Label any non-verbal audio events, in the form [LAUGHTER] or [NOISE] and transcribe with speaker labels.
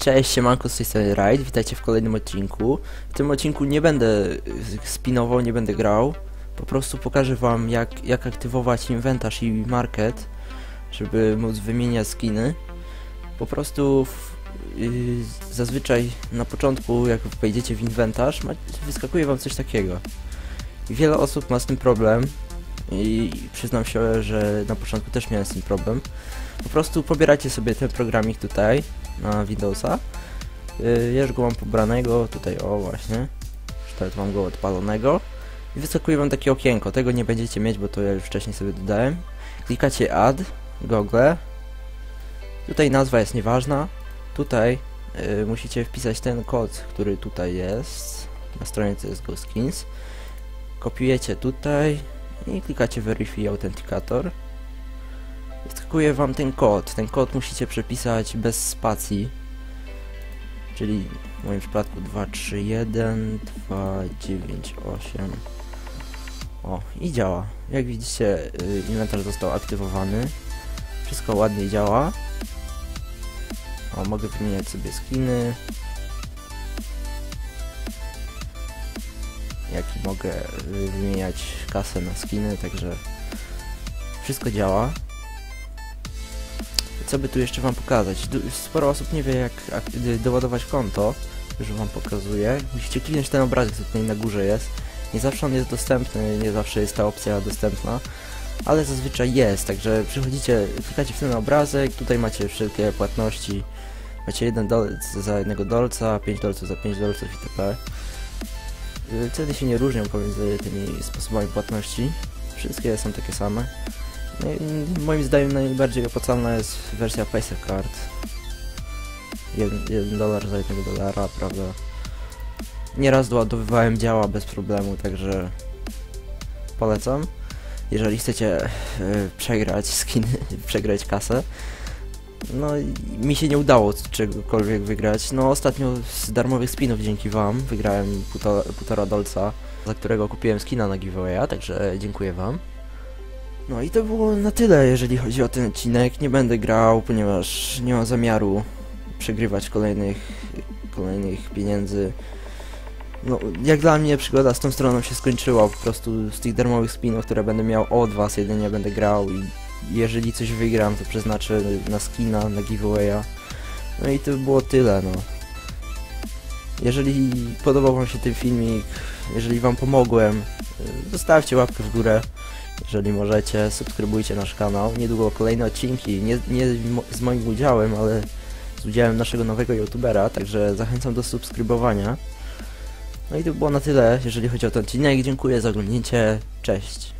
Speaker 1: Cześć, siemanko, z tej strony Raid, witajcie w kolejnym odcinku. W tym odcinku nie będę y, spinował, nie będę grał. Po prostu pokażę wam jak, jak aktywować inwentarz i market, żeby móc wymieniać skiny. Po prostu w, y, zazwyczaj na początku jak wejdziecie w inwentarz, wyskakuje wam coś takiego. Wiele osób ma z tym problem i przyznam się, że na początku też miałem z tym problem. Po prostu pobieracie sobie ten programik tutaj na Windowsa. Yy, ja już go mam pobranego, tutaj o właśnie. Już mam go odpalonego. I wyskakuje wam takie okienko, tego nie będziecie mieć, bo to ja już wcześniej sobie dodałem. Klikacie Add, Google. Tutaj nazwa jest nieważna. Tutaj yy, musicie wpisać ten kod, który tutaj jest. Na stronie CSGO Skins. Kopiujecie tutaj i klikacie Verify Authenticator. Wyskakuje wam ten kod. Ten kod musicie przepisać bez spacji. Czyli w moim przypadku 231 298 O, i działa. Jak widzicie, y, inwentarz został aktywowany. Wszystko ładnie działa. O, mogę wymieniać sobie skiny. Jak i mogę y, wymieniać kasę na skiny, także wszystko działa. Co by tu jeszcze wam pokazać? Sporo osób nie wie jak ak- doładować konto. Już wam pokazuję. Musicie kliknąć ten obrazek, co tutaj na górze jest. Nie zawsze on jest dostępny, nie zawsze jest ta opcja dostępna. Ale zazwyczaj jest, także przychodzicie, klikacie w ten obrazek, tutaj macie wszelkie płatności. Macie jeden dolec za jednego dolca, 5 dolców za 5 dolców itp. Ceny się nie różnią pomiędzy tymi sposobami płatności. Wszystkie są takie same. No moim zdaniem najbardziej opłacalna jest wersja Card. 1 dolar za jednego dolara, prawda? Nieraz doładowywałem działa bez problemu, także polecam. Jeżeli chcecie e, przegrać skiny, [LAUGHS] przegrać kasę. No mi się nie udało czegokolwiek wygrać. No ostatnio z darmowych spinów dzięki wam wygrałem półtora, półtora dolca, za którego kupiłem skina na giveawaya, także dziękuję wam. No i to było na tyle, jeżeli chodzi o ten odcinek. Nie będę grał, ponieważ nie mam zamiaru przegrywać kolejnych, kolejnych pieniędzy. No, jak dla mnie przygoda z tą stroną się skończyła, po prostu z tych darmowych spinów, które będę miał od was, jedynie będę grał i jeżeli coś wygram, to przeznaczę na skina, na giveawaya. No i to było tyle, no. Jeżeli podobał wam się ten filmik, jeżeli wam pomogłem, zostawcie łapkę w górę jeżeli możecie, subskrybujcie nasz kanał. Niedługo kolejne odcinki, nie, nie z moim udziałem, ale z udziałem naszego nowego youtubera, także zachęcam do subskrybowania. No i to było na tyle, jeżeli chodzi o ten odcinek. Dziękuję za oglądnięcie. Cześć.